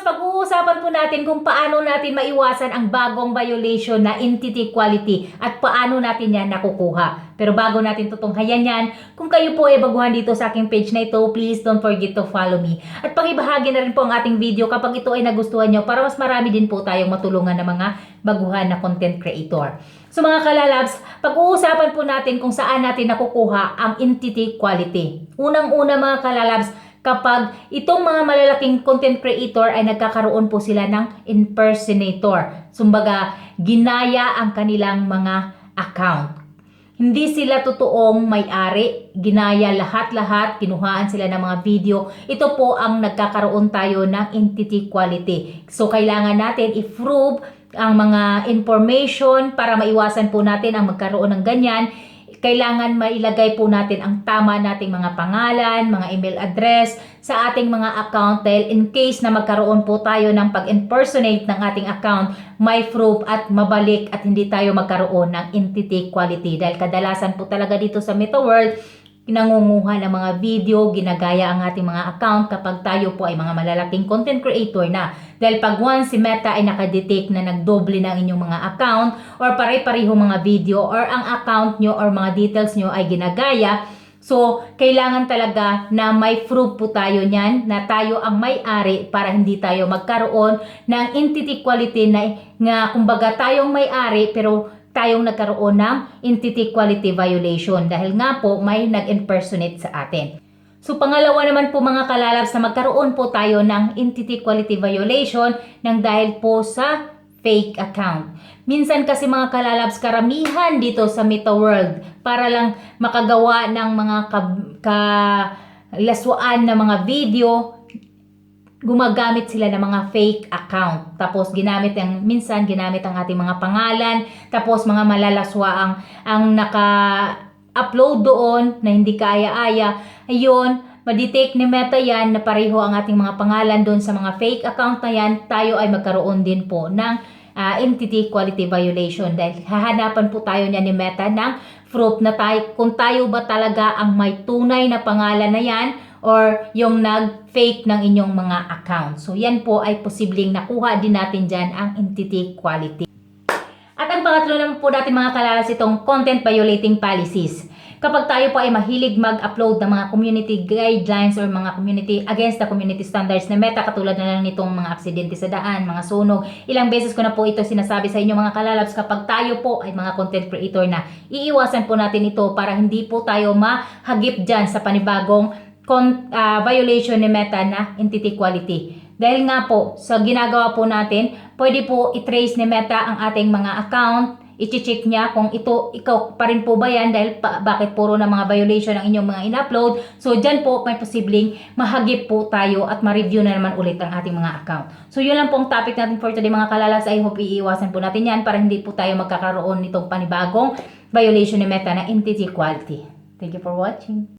kalalabs, pag-uusapan po natin kung paano natin maiwasan ang bagong violation na entity equality at paano natin yan nakukuha. Pero bago natin tutunghayan yan, kung kayo po ay baguhan dito sa aking page na ito, please don't forget to follow me. At pakibahagi na rin po ang ating video kapag ito ay nagustuhan nyo para mas marami din po tayong matulungan ng mga baguhan na content creator. So mga kalalabs, pag-uusapan po natin kung saan natin nakukuha ang entity equality. Unang-una mga kalalabs, kapag itong mga malalaking content creator ay nagkakaroon po sila ng impersonator. Sumbaga, ginaya ang kanilang mga account. Hindi sila totoong may-ari, ginaya lahat-lahat, kinuhaan sila ng mga video. Ito po ang nagkakaroon tayo ng entity quality. So, kailangan natin i-prove ang mga information para maiwasan po natin ang magkaroon ng ganyan kailangan mailagay po natin ang tama nating mga pangalan, mga email address sa ating mga account dahil in case na magkaroon po tayo ng pag-impersonate ng ating account, may proof at mabalik at hindi tayo magkaroon ng entity quality. Dahil kadalasan po talaga dito sa Meta World, nangunguha ng mga video, ginagaya ang ating mga account kapag tayo po ay mga malalaking content creator na. Dahil pag once si Meta ay nakadetect na nagdoble ng inyong mga account or pare-pareho mga video or ang account nyo or mga details nyo ay ginagaya, So, kailangan talaga na may proof po tayo niyan na tayo ang may-ari para hindi tayo magkaroon ng entity quality na nga kumbaga tayong may-ari pero tayong nagkaroon ng entity quality violation dahil nga po may nag-impersonate sa atin. So pangalawa naman po mga kalalabs na magkaroon po tayo ng entity quality violation ng dahil po sa fake account. Minsan kasi mga kalalabs karamihan dito sa Meta World para lang makagawa ng mga kalaswaan na mga video gumagamit sila ng mga fake account. Tapos ginamit ang minsan ginamit ang ating mga pangalan, tapos mga malalaswa ang ang naka-upload doon na hindi kaaya-aya. Ayun, madetect ni Meta yan na pareho ang ating mga pangalan doon sa mga fake account na yan, tayo ay magkaroon din po ng uh, entity quality violation dahil hahanapan po tayo niya ni Meta ng proof na tayo, kung tayo ba talaga ang may tunay na pangalan na yan or yung nag-fake ng inyong mga account. So, yan po ay posibleng nakuha din natin dyan ang entity quality. At ang pangatlo naman po natin mga kalalas itong content violating policies. Kapag tayo po ay mahilig mag-upload ng mga community guidelines or mga community against the community standards na meta katulad na lang nitong mga aksidente sa daan, mga sunog. Ilang beses ko na po ito sinasabi sa inyo mga kalalabs kapag tayo po ay mga content creator na iiwasan po natin ito para hindi po tayo mahagip dyan sa panibagong con, uh, violation ni Meta na entity quality. Dahil nga po, sa ginagawa po natin, pwede po i-trace ni Meta ang ating mga account, i-check niya kung ito, ikaw pa rin po ba yan dahil pa, bakit puro na mga violation ang inyong mga in-upload. So, dyan po may posibleng mahagip po tayo at ma-review na naman ulit ang ating mga account. So, yun lang pong topic natin for today mga kalalas. I hope iiwasan po natin yan para hindi po tayo magkakaroon nitong panibagong violation ni Meta na entity quality. Thank you for watching.